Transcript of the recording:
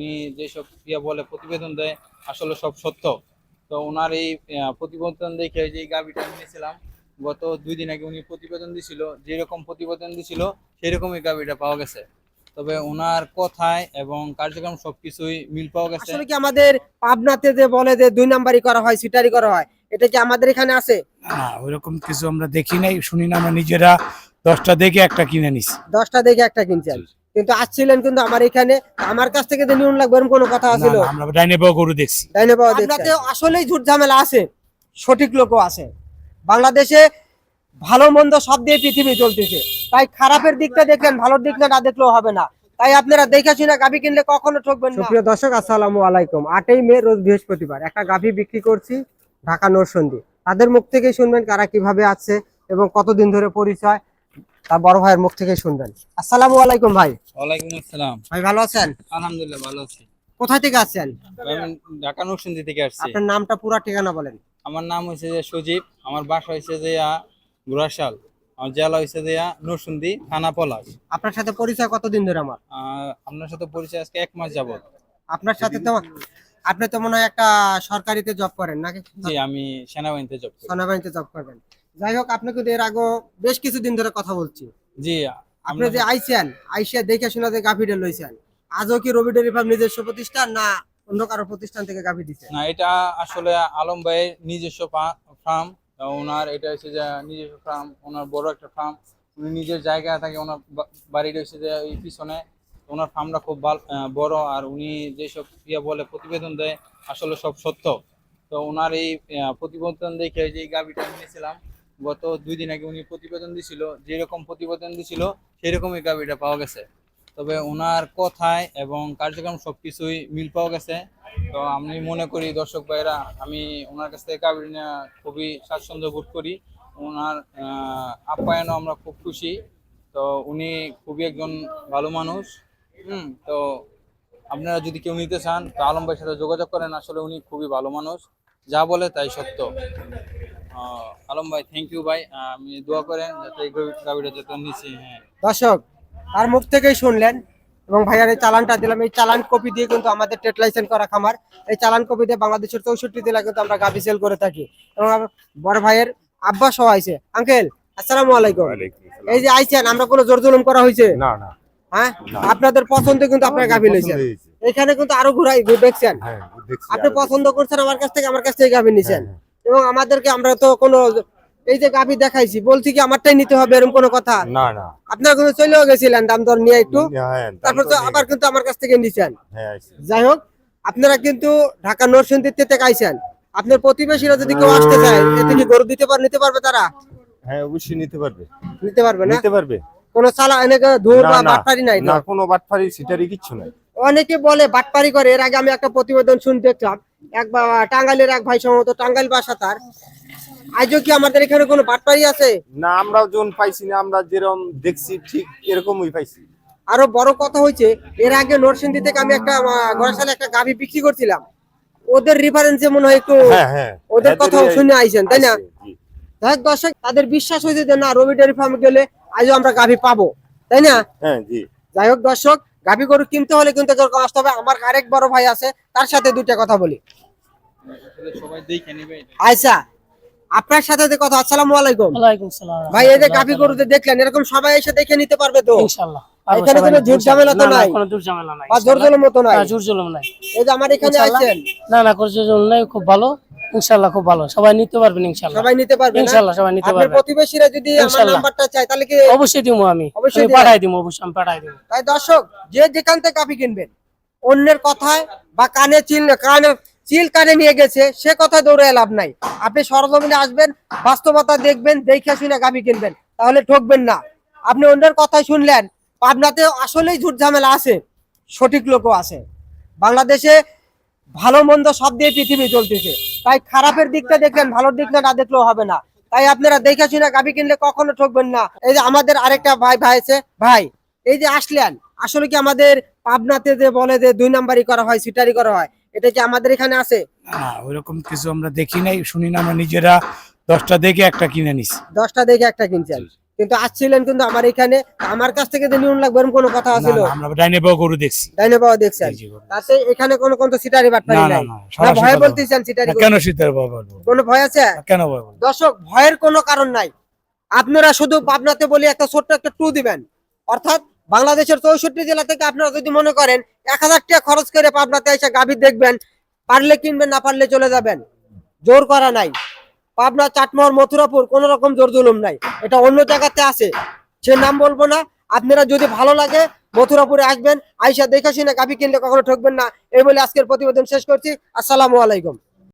উনি যেসব ইয়া বলে প্রতিবেদন দেয় আসলে সব সত্য। তো ওনার এই প্রতিবেদন দেখে যে গাভিটা নিয়েছিলাম গত দুই দিন আগে উনি প্রতিবেদন দিছিল যেরকম প্রতিবেদন দিছিল সেরকমই গাভিটা পাওয়া গেছে। তবে ওনার কথায় এবং কার্যক্রম সবকিছুই মিল পাওয়া গেছে। আসলে কি আমাদের পাবনাতে যে বলে যে দুই নাম্বারই করা হয় সিটারি করা হয় এটা কি আমাদের এখানে আছে? না ওইরকম কিছু আমরা দেখি নাই। শুনি না আমরা নিজেরা দশটা দেখে একটা কিনে নিছি। দশটা দেখে একটা কিনছেন কিন্তু আসছিলেন কিন্তু আমার এখানে। আমার কাছ থেকে নিয়ম লাগবে এরকম কোনো কথা না, আমরা ডাইনে বাও গরু দেখছি। তাই না বাবা আপনাতে আসলেই ঝুট ঝামেলা আছে সঠিক লোকও আছে। বাংলাদেশে ভালো মন্দ সব দিয়ে পৃথিবী চলতেছে। তাই খারাপের দিকটা দেখলেন ভালোর দিকটা না দেখলেও হবে না। তাই আপনারা দেখে শুনে গাভি কিনলে কখনো ঠকবেন না। সুপ্রিয় দর্শক আসসালামু আলাইকুম। আটই মে রোজ বৃহস্পতিবার একটা গাভি বিক্রি করছি ঢাকা নরসন্দী তাদের মুখ থেকেই শুনবেন কারা কীভাবে আছে এবং কতদিন ধরে পরিচয়। তার বড় ভাইয়ের মুখ থেকে শুনবেন। আসসালামু আলাইকুম ভাই। ওয়ালাইকুম আসসালাম। ভাই ভালো আছেন? আলহামদুলিল্লাহ ভালো আছি। কোথা থেকে আসছেন আমি ঢাকা নরসিংদী থেকে আসছি। আপনার নামটা পুরা ঠিকানা বলেন। আমার নাম হয়েছে যে সজীব আমার বাসা হয়েছে যে গুরাশাল আমার জেলা হয়েছে যে নরসিংদী থানা পলাশ। আপনার সাথে পরিচয় কতদিন ধরে আমার? আপনার সাথে পরিচয় আজকে এক মাস যাবত আপনার সাথে তো আপনি তো মনে হয় একটা সরকারিতে জব করেন নাকি? জি আমি সেনাবাহিনীতে জব করি। সেনাবাহিনীতে জব করবেন। যাই হোক আপনি কিন্তু এর আগে বেশ কিছুদিন ধরে কথা বলছি। জি আপনি যে আইসেন আইসিয়া দেখে শোনা যে গাভি লইছেন আজও কি রবি ডেরি ফার্ম নিজস্ব প্রতিষ্ঠান না অন্য কারও প্রতিষ্ঠান থেকে গাভি দিছে? না এটা আসলে আলম ভাইয়ের নিজস্ব ফার্ম ওনার এটা হচ্ছে যে নিজস্ব ফার্ম ওনার বড় একটা ফার্ম উনি নিজের জায়গা থাকে ওনার বাড়িটা হচ্ছে যে এই পিছনে ওনার ফার্মটা খুব ভালো বড় আর উনি যেসব ইয়া বলে প্রতিবেদন দেয় আসলে সব সত্য। তো ওনার এই প্রতিবেদন দেখে যে গাভিটা নিয়েছিলাম গত দুই দিন আগে উনি প্রতিবেদন দিছিল, যেরকম প্রতিবেদন দিছিল, সেরকমই গাভিটা পাওয়া গেছে। তবে ওনার কথায় এবং কার্যক্রম সবকিছুই মিল পাওয়া গেছে। তো আমি মনে করি, দর্শক ভাইরা আমি ওনার কাছ থেকে গাভি নেওয়া খুবই স্বাচ্ছন্দ্য বোধ করি। ওনার আপ্যায়নও আমরা খুব খুশি। তো উনি খুবই একজন ভালো মানুষ। হুম, তো আপনারা যদি কেউ নিতে চান, তো আলম ভাইয়ের সাথে যোগাযোগ করেন। আসলে উনি খুবই ভালো মানুষ। যা বলে তাই সত্য। আলম ভাই থ্যাংক ইউ ভাই। আমি দোয়া করেন যাতে এই গাভিটা যাতে নিচ্ছি হ্যাঁ। দর্শক তার মুখ থেকেই শুনলেন এবং ভাইয়ার এই চালানটা দিলাম। এই চালান কপি দিয়ে কিন্তু আমাদের টেট লাইসেন্স করা খামার। এই চালান কপি দিয়ে বাংলাদেশের চৌষট্টি জেলা কিন্তু আমরা গাভি সেল করে থাকি। এবং বড় ভাইয়ের আব্বা সহ আইছে। আঙ্কেল আসসালামু আলাইকুম। এই যে আইছেন আমরা কোনো জোর জুলুম করা হয়েছে না না। হ্যাঁ? আপনাদের পছন্দ কিন্তু আপনার গাভি লইছেন। এখানে কিন্তু আরও ঘুরাই দেখছেন। হ্যাঁ, আপনি পছন্দ করছেন আমার কাছ থেকে আমার কাছ থেকে গাভি নিছেন। হ্যাঁ, এবং আমাদেরকে আমরা তো কোনো এই যে গাভি দেখাইছি বলছি কি আমারটাই নিতে হবে এরকম কোনো কথা? না না। আপনার কিন্তু চলেও গেছিলেন দাম দর নিয়ে একটু। হ্যাঁ, তারপর তো আবার কিন্তু আমার কাছ থেকে নিছেন। হ্যাঁ, যাই হোক আপনারা কিন্তু ঢাকা নরসিংদী থেকে আইছেন। আপনার প্রতিবেশীরা যদি কেউ আসতে চায় এতে কি গরু দিতে পার নিতে পারবে তারা? হ্যাঁ অবশ্যই নিতে পারবে। নিতে পারবে না? নিতে পারবে। কোন সালা এনেকে ধূর বা বাটপারি নাই না কোনো বাটফারি সিটারি কিচ্ছু নাই। অনেকে বলে বাটপারি করে। এর আগে আমি একটা প্রতিবেদন শুনতে দেখলাম। এক টাঙ্গাইলের এক ভাই সম্ভবত টাঙ্গাইল বাসা তার। আজও কি আমাদের এখানে কোনো বাটপারি আছে? না আমরাও যখন পাইছি না আমরা যেরকম দেখছি ঠিক এরকমই পাইছি। আরও বড় কথা হয়েছে এর আগে নরসিংদী থেকে আমি একটা গড়াশালে একটা গাভি বিক্রি করছিলাম। ওদের রেফারেন্সে মনে হয় একটু হ্যাঁ হ্যাঁ ওদের কথা শুনে আইছেন তাই না। দেখ দর্শক তাদের বিশ্বাস হয়েছে যে না রবি ডেয়ারি ফার্মে গেলে আজও আমরা গাভি পাবো তাই না? হ্যাঁ জি। যাই হোক দর্শক গাভি গরু কিনতে হলে কিন্তু আসতে হবে। আমার আরেক বড় ভাই আছে তার সাথে দুইটা কথা বলি। আচ্ছা আপনার সাথে যে কথা আসসালামু আলাইকুম। ভাই এই যে গাভি গরুতে দেখলেন এরকম সবাই এসে দেখে নিতে পারবে তো? ইনশাআল্লাহ এখানে কোনো ঝুট ঝামেলা তো না, না, নাই? কোনো ঝুট ঝামেলা নাই বা জোর জলের মতো নাই? না, জোর জুলুম নাই। এই যে আমার এখানে। আছেন না না কোনো নাই খুব ভালো। ইনশাআল্লাহ খুব ভালো। সবাই নিতে পারবেন ইনশাআল্লাহ। সবাই নিতে পারবেন ইনশাআল্লাহ সবাই নিতে আপনার পারবে প্রতিবেশীরা যদি আমার নাম্বারটা চায় তাহলে কি অবশ্যই দিমু আমি। অবশ্যই। পাঠাই দিমু অবশ্যই আমি পাঠাই দিমু। তাই দর্শক যে যেখান থেকে গাভি কিনবেন অন্যের কথায় বা কানে চিল কানে চিল কানে নিয়ে গেছে সে কথা দৌড়ে লাভ নাই। আপনি সরজমিনে আসবেন বাস্তবতা দেখবেন দেখে শুনে গাভি কিনবেন তাহলে ঠকবেন না। আপনি অন্যের কথাই শুনলেন পাবনাতে আসলেই ঝুট ঝামেলা আছে সঠিক লোকও আছে। বাংলাদেশে ভালো মন্দ সব দিয়ে পৃথিবী চলতেছে তাই খারাপের দিকটা দেখলেন ভালোর দিকটা না দেখলেও হবে না। তাই আপনারা দেখে শুনে গাভি কিনলে কখনো ঠকবেন না। এই যে আমাদের আরেকটা ভাই ভাই আছে ভাই এই যে আসলেন আসলে কি আমাদের পাবনাতে যে বলে যে দুই নাম্বারই করা হয় সিটারি করা হয় এটা কি আমাদের এখানে আছে? ওইরকম কিছু আমরা দেখি নাই শুনি না আমরা নিজেরা দশটা দেখে একটা কিনে নিছি। দশটা দেখে একটা কিনছেন। কিন্তু আসছিলেন কিন্তু আমার এখানে আমার কাছ থেকে যে নিউন লাগবে এরকম কোনো কথা আছিল? আমরা ডাইনে পাওয়া গরু দেখছি। ডাইনে পাওয়া দেখছেন। তাতে এখানে কোনো কোনো সিটারি বাটপারি না, নাই। ভয় বলতেছেন সিটারি কেন বাবা বলব? কোনো ভয় আছে? কেন ভয় বলব? দর্শক ভয়ের কোনো কারণ নাই। আপনারা শুধু পাবনাতে বলি একটা ছোট্ট একটা টু দিবেন। অর্থাৎ বাংলাদেশের চৌষট্টি জেলা থেকে আপনারা যদি মনে করেন এক হাজার টাকা খরচ করে পাবনাতে এসে গাভী দেখবেন পারলে কিনবেন না পারলে চলে যাবেন। জোর করা নাই। পাবনা, চাটমোহর, মথুরাপুর, কোন রকম জোর জুলুম নাই। এটা অন্য জায়গাতে আছে। সে নাম বলব না। আপনারা যদি ভালো লাগে, মথুরাপুরে আসবেন, আইসা দেখে শুনে গাভি কিনলে কখনো ঠকবেন না। এই বলে আজকের প্রতিবেদন শেষ করছি। আসসালামু আলাইকুম।